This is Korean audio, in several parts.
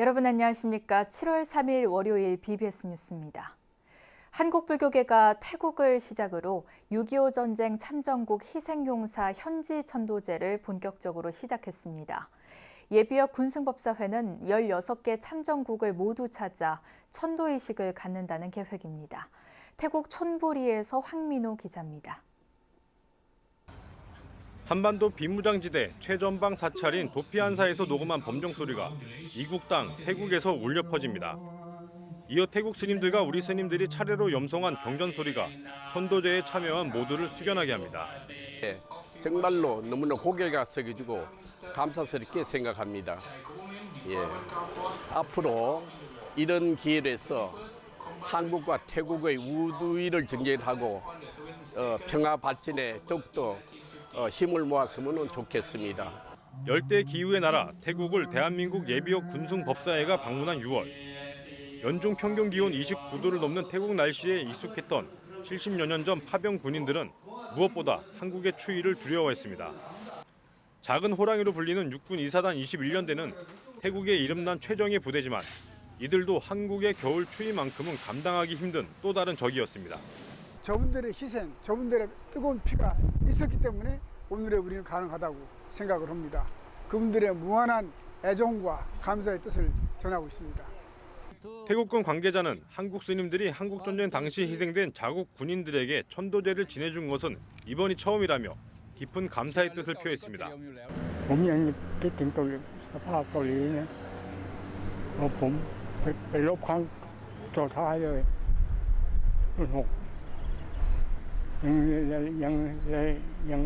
여러분 안녕하십니까? 7월 3일 월요일 BBS 뉴스입니다. 한국불교계가 태국을 시작으로 6.25 전쟁 참전국 희생용사 현지 천도제를 본격적으로 시작했습니다. 예비역 군승법사회는 16개 참전국을 모두 찾아 천도의식을 갖는다는 계획입니다. 태국 촌부리에서 황민호 기자입니다. 한반도 비무장지대 최전방 사찰인 도피안사에서 녹음한 범정 소리가 이국 땅 태국에서 울려 퍼집니다. 이어 태국 스님들과 우리 스님들이 차례로 염송한 경전 소리가 천도제에 참여한 모두를 숙연하게 합니다. 정말로 너무나 고개가 숙여지고 감사스럽게 생각합니다. 예. 앞으로 이런 기회에서 한국과 태국의 우두위를 전개하고 어, 평화 발전에 더욱더 어, 힘을 모았으면 좋겠습니다. 열대 기후의 나라 태국을 대한민국 예비역 군승 법사회가 방문한 6월 연중 평균 기온 29도를 넘는 태국 날씨에 익숙했던 70여 년 전 파병 군인들은 무엇보다 한국의 추위를 두려워했습니다. 작은 호랑이로 불리는 육군 이사단 21년대는 태국의 이름난 최정예 부대지만 이들도 한국의 겨울 추위만큼은 감당하기 힘든 또 다른 적이었습니다. 저분들의 희생, 저분들의 뜨거운 피가 있었기 때문에 오늘의 우리는 가능하다고 생각을 합니다. 그분들의 무한한 애정과 감사의 뜻을 전하고 있습니다. 태국군 관계자는 한국 스님들이 한국 전쟁 당시 희생된 자국 군인들에게 천도제를 지내준 것은 이번이 처음이라며 깊은 감사의 뜻을 표했습니다. ผมยังคิดถึงเกาหลีสภาพเกาหลีเนี่ยเพราะผมไปไปรบครั้งสุดท้ายเลยรุ่นหกยังยังยังยังยัง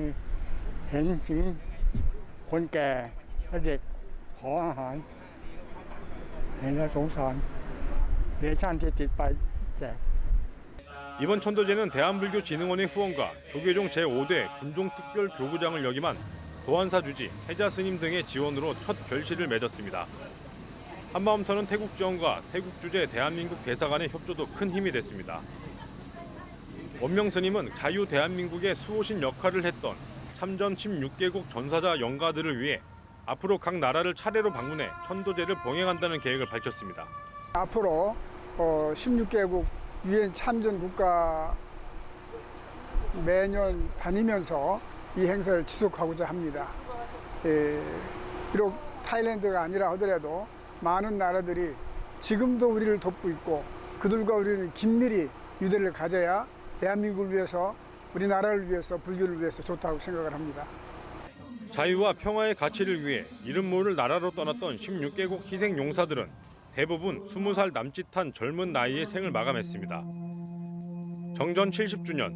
เห็นถึงคนแก่และเด็กขออาหาร เห็นแล้วสงสารเรชั่นที่ติดไปแจก 이번 천도제는 대한불교진흥원의 후원과 조계종 제5대 군종특별교구장을 역임한 도안사 주지, 해자 스님 등의 지원으로 첫 결실을 맺었습니다. 한마음선은 태국 지원과 태국 주재 대한민국 대사관의 협조도 큰 힘이 됐습니다. 원명 스님은 자유 대한민국의 수호신 역할을 했던 참전 16개국 전사자 영가들을 위해 앞으로 각 나라를 차례로 방문해 천도제를 봉행한다는 계획을 밝혔습니다. 앞으로 어, 16개국 유엔 참전 국가 매년 다니면서 이 행사를 지속하고자 합니다. 예, 비록 타일랜드가 아니라 하더라도 많은 나라들이 지금도 우리를 돕고 있고 그들과 우리는 긴밀히 유대를 가져야 대한민국을 위해서 우리나라를 위해서 불교를 위해서 좋다고 생각을 합니다. 자유와 평화의 가치를 위해 이름 모를 나라로 떠났던 16개국 희생 용사들은 대부분 20살 남짓한 젊은 나이에 생을 마감했습니다. 정전 70주년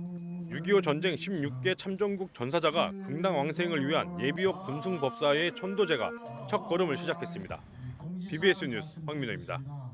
6.25 전쟁 16개 참전국 전사자가 극락 왕생을 위한 예비역 군승법사의 천도제가 첫 걸음을 시작했습니다. BBS 뉴스 황민호입니다.